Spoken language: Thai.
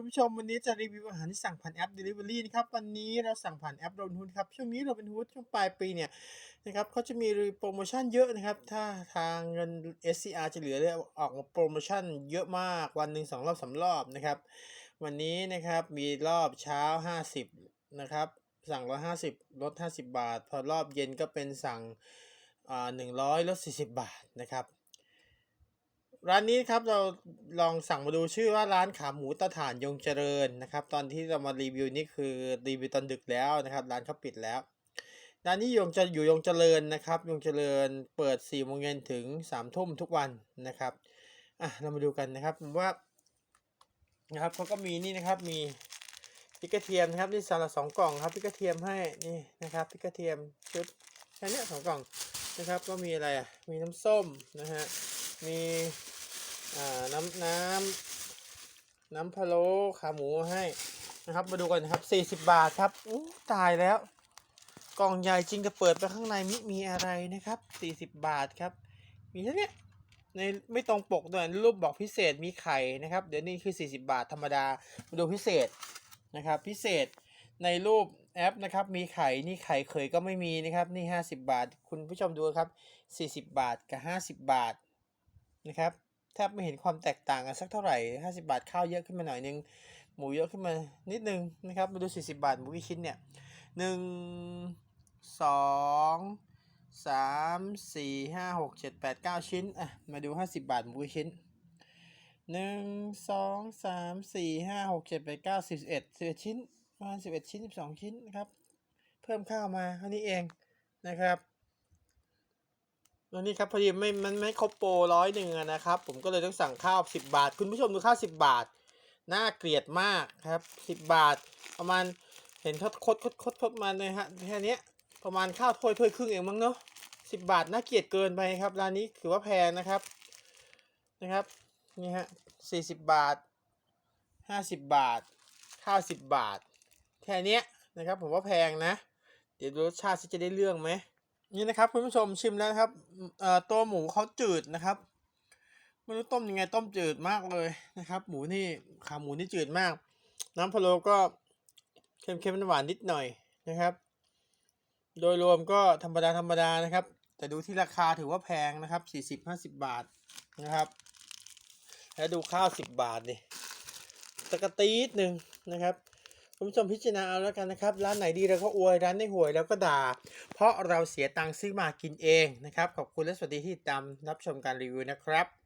คุณผู้ชมวันนี้จะรีวิวอาหารที่สั่งผ่านแอป Delivery นะครับวันนี้เราสั่งผ่านแอปโรนฮูดครับช่วงนี้เราเป็นฮูดช่วงปลายปีเนี่ยนะครับเขาจะมีโปรโมชั่นเยอะนะครับ ถ้าทางเงิน SCR จะเหลือเนี่ยออกมาโปรโมชั่นเยอะมากวันหนึ่งสองรอบสามรอบนะครับ วันนี้นะครับมีรอบเช้า 50นะครับสั่ง 150 ลด 50 บาท พอรอบเย็นก็เป็นสั่งอ่า100 ลด 40 บาทนะครับ ร้านนี้ครับเราลองสั่งมาดูชื่อว่าร้านขาหมูตะถานยงเจริญนะครับ ตอนที่เรามารีวิวนี่คือรีวิวตอนดึกแล้วนะครับ ร้านเขาปิดแล้วร้านนี้ยงจะอยู่ยงเจริญนะครับยงเจริญเปิด4โมงเย็นถึง3ทุ่มทุกวันนะครับอะเรามาดูกันนะครับว่านะครับเขาก็มีนี่นะครับมีพริกกระเทียมนะครับนี่สาระสองกล่องครับพริกกระเทียมให้นี่นะครับพริกกระเทียมชุดแค่นี้สองกล่องนะครับ ก็มีอะไรอะมีน้ำส้มนะฮะมี น้ำน้ำน้ำพะโล้ขาหมูให้นะครับ มาดูกันนะครับ40 บาทครับอู้ตายแล้ว กล่องใหญ่จริงจะเปิดไปข้างในมิมีอะไรนะครับ40 บาทครับ มีแค่เนี้ในไม่ตรงปกด้วยรูปบอกพิเศษมีไข่นะครับ เดี๋ยวนี้คือ 40 บาทธรรมดามาดูพิเศษนะครับ พิเศษในรูปแอปนะครับ มีไข่นี่ไข่เคยก็ไม่มีนะครับ นี่ 50 บาท คุณผู้ชมดูครับ 40 บาทกับ 50 บาทนะครับ ทบไม่เห็นความแตกต่างกันสักเท่าไหร่ 50 บาทข้าวเยอะขึ้นมาหน่อยนึง หมูเยอะขึ้นมานิดนึงนะครับ มาดู 40 บาทหมูกี่ชิ้นเนี่ยหนึ่งสองสามสี่ห้าหกเจ็ดแปดเก้าชิ้น อะ มาดู 50 บาทหมูกี่ชิ้นหนึ่งสองสามสี่ห้าหกเจ็ดแปดเก้าสิบเอ็ดสิบเอ็ดชิ้นประมาณสิบเอ็ดชิ้นสิบสองชิ้นนะครับ เพิ่มข้าวมาเท่านี้เองนะครับ แล้วนี่ครับพอดีไม่มันไม่ครบโปรร้อยหนึ่งนะครับ ผมก็เลยต้องสั่งข้าวสิบบาท คุณผู้ชมดูข้าวสิบบาท น่าเกลียดมากครับสิบบาท ประมาณเห็นทดคดคดคดคดมาเลยฮะแค่นี้ประมาณข้าวถ้วยถ้วยครึ่งเองมั้งเนาะสิบบาทน่าเกลียดเกินไปครับร้านนี้ถือว่าแพงนะครับนะครับนี่ฮะสี่สิบบาทห้าสิบบาทข้าวสิบบาท แค่นี้นะครับผมว่าแพงนะ เดี๋ยวดูรสชาติจะได้เรื่องไหม นี่นะครับคุณผู้ชมชิมแล้วครับตัวหมูเขาจืดนะครับไม่รู้ต้มยังไงต้มจืดมากเลยนะครับ หมูนี่ขาหมูนี่จืดมาก น้ำพะโล้ก็เค็มๆหวานนิดหน่อยนะครับ โดยรวมก็ธรรมดาธรรมดานะครับ แต่ดูที่ราคาถือว่าแพงนะครับสี่สิบห้าสิบบาทนะครับ แล้วดูข้าวสิบบาทดิตะกะตีดหนึ่งนะครับ คุณผู้ชมพิจารณาเอาแล้วกันนะครับ ร้านไหนดีเราก็อวยร้านไหนห่วยเราก็ด่า เพราะเราเสียตังค์ซื้อมากินเองนะครับ ขอบคุณและสวัสดีที่ตามรับชมการรีวิวนะครับ